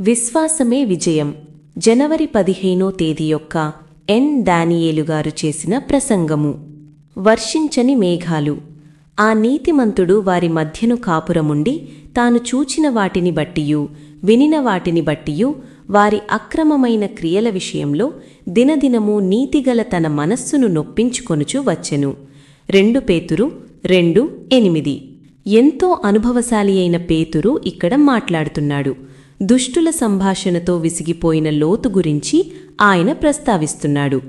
విశ్వాసమే విజయం. జనవరి పదిహేనో తేదీ యొక్క ఎన్. దానియేలు గారు చేసిన ప్రసంగము. వర్షించని మేఘాలు. ఆ నీతిమంతుడు వారి మధ్యను కాపురముండి తాను చూచిన వాటిని బట్టియు వినిన వాటిని బట్టియు వారి అక్రమమైన క్రియల విషయంలో దినదినము నీతిగల తన మనస్సును నొప్పించుకొనుచు వచ్చెను. రెండు పేతురు రెండు ఎనిమిది. ఎంతో అనుభవశాలి అయిన పేతురు ఇక్కడ మాట్లాడుతున్నాడు. దుష్టుల సంభాషణతో విసిగిపోయిన లోతు గురించి ఆయన ప్రస్తావిస్తున్నాడు.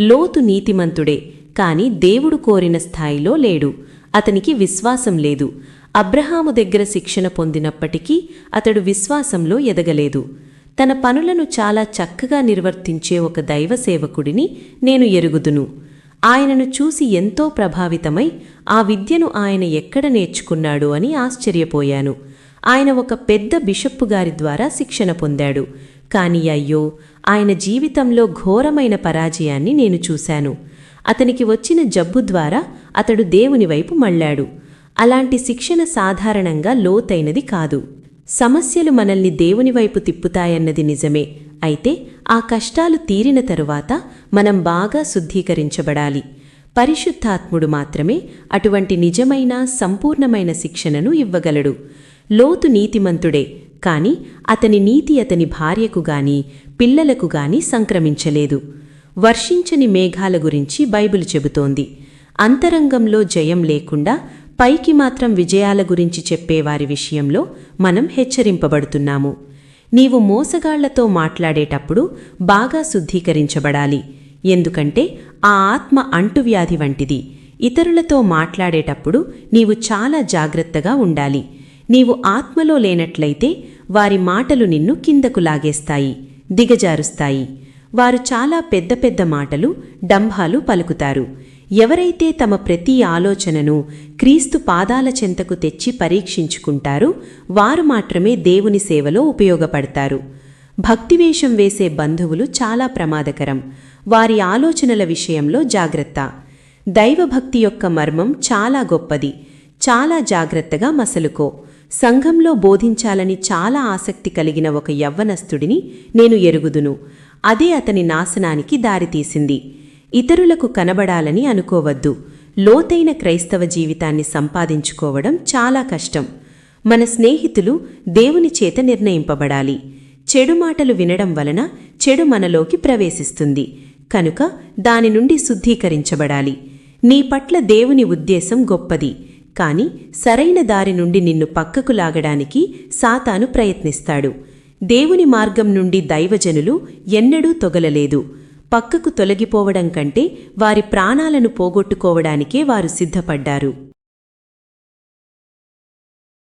లోతు నీతిమంతుడే కాని దేవుడు కోరిన స్థాయిలో లేడు. అతనికి విశ్వాసం లేదు. అబ్రహాము దగ్గర శిక్షణ పొందినప్పటికీ అతడు విశ్వాసంలో ఎదగలేదు. తన పనులను చాలా చక్కగా నిర్వర్తించే ఒక దైవ సేవకుడిని నేను ఎరుగుదును. ఆయనను చూసి ఎంతో ప్రభావితమై ఆ విద్యను ఆయన ఎక్కడ నేర్చుకున్నాడు అని ఆశ్చర్యపోయాను. ఆయన ఒక పెద్ద బిషప్పు గారి ద్వారా శిక్షణ పొందాడు. కాని అయ్యో ఆయన జీవితంలో ఘోరమైన పరాజయాన్ని నేను చూశాను. అతనికి వచ్చిన జబ్బు ద్వారా అతడు దేవుని వైపు మళ్ళాడు. అలాంటి శిక్షణ సాధారణంగా లోతైనది కాదు. సమస్యలు మనల్ని దేవుని వైపు తిప్పుతాయన్నది నిజమే. అయితే ఆ కష్టాలు తీరిన తరువాత మనం బాగా శుద్ధీకరించబడాలి. పరిశుద్ధాత్ముడు మాత్రమే అటువంటి నిజమైన సంపూర్ణమైన శిక్షణను ఇవ్వగలడు. లోతు నీతిమంతుడే. కాని అతని నీతి అతని భార్యకు గాని పిల్లలకు గాని సంక్రమించలేదు. వర్షించని మేఘాల గురించి బైబిల్ చెబుతోంది. అంతరంగంలో జయం లేకుండా పైకి మాత్రం విజయాల గురించి చెప్పేవారి విషయంలో మనం హెచ్చరింపబడుతున్నాము. నీవు మోసగాళ్ళతో మాట్లాడేటప్పుడు బాగా శుద్ధీకరించబడాలి. ఎందుకంటే ఆ ఆత్మ అంటువ్యాధి వంటిది. ఇతరులతో మాట్లాడేటప్పుడు నీవు చాలా జాగ్రత్తగా ఉండాలి. నీవు ఆత్మలో లేనట్లయితే వారి మాటలు నిన్ను కిందకు లాగేస్తాయి దిగజారుస్తాయి. వారు చాలా పెద్ద పెద్ద మాటలు డంభాలు పలుకుతారు. ఎవరైతే తమ ప్రతి ఆలోచనను క్రీస్తు పాదాల చెంతకు తెచ్చి పరీక్షించుకుంటారో వారు మాత్రమే దేవుని సేవలో ఉపయోగపడతారు. భక్తివేషం వేసే బంధువులు చాలా ప్రమాదకరం. వారి ఆలోచనల విషయంలో జాగ్రత్త. దైవభక్తి యొక్క మర్మం చాలా గొప్పది. చాలా జాగ్రత్తగా మసలుకో. సంఘంలో బోధించాలని చాలా ఆసక్తి కలిగిన ఒక యవ్వనస్తుడిని నేను ఎరుగుదును. అదే అతని నాశనానికి దారితీసింది ఇతరులకు కనబడాలని అనుకోవద్దు. లోతైన క్రైస్తవ జీవితాన్ని సంపాదించుకోవడం చాలా కష్టం. మన స్నేహితులు దేవుని చేత నిర్ణయింపబడాలి. చెడు మాటలు వినడం వలన చెడు మనలోకి ప్రవేశిస్తుంది. కనుక దాని నుండి శుద్ధీకరించబడాలి. నీ పట్ల దేవుని ఉద్దేశం గొప్పది. కాని సరైన దారి నుండి నిన్ను పక్కకు లాగడానికి సాతాను ప్రయత్నిస్తాడు. దేవుని మార్గం నుండి దైవజనులు ఎన్నడూ తొగలలేదు. పక్కకు తొలగిపోవడం కంటే వారి ప్రాణాలను పోగొట్టుకోవడానికే వారు సిద్ధపడ్డారు.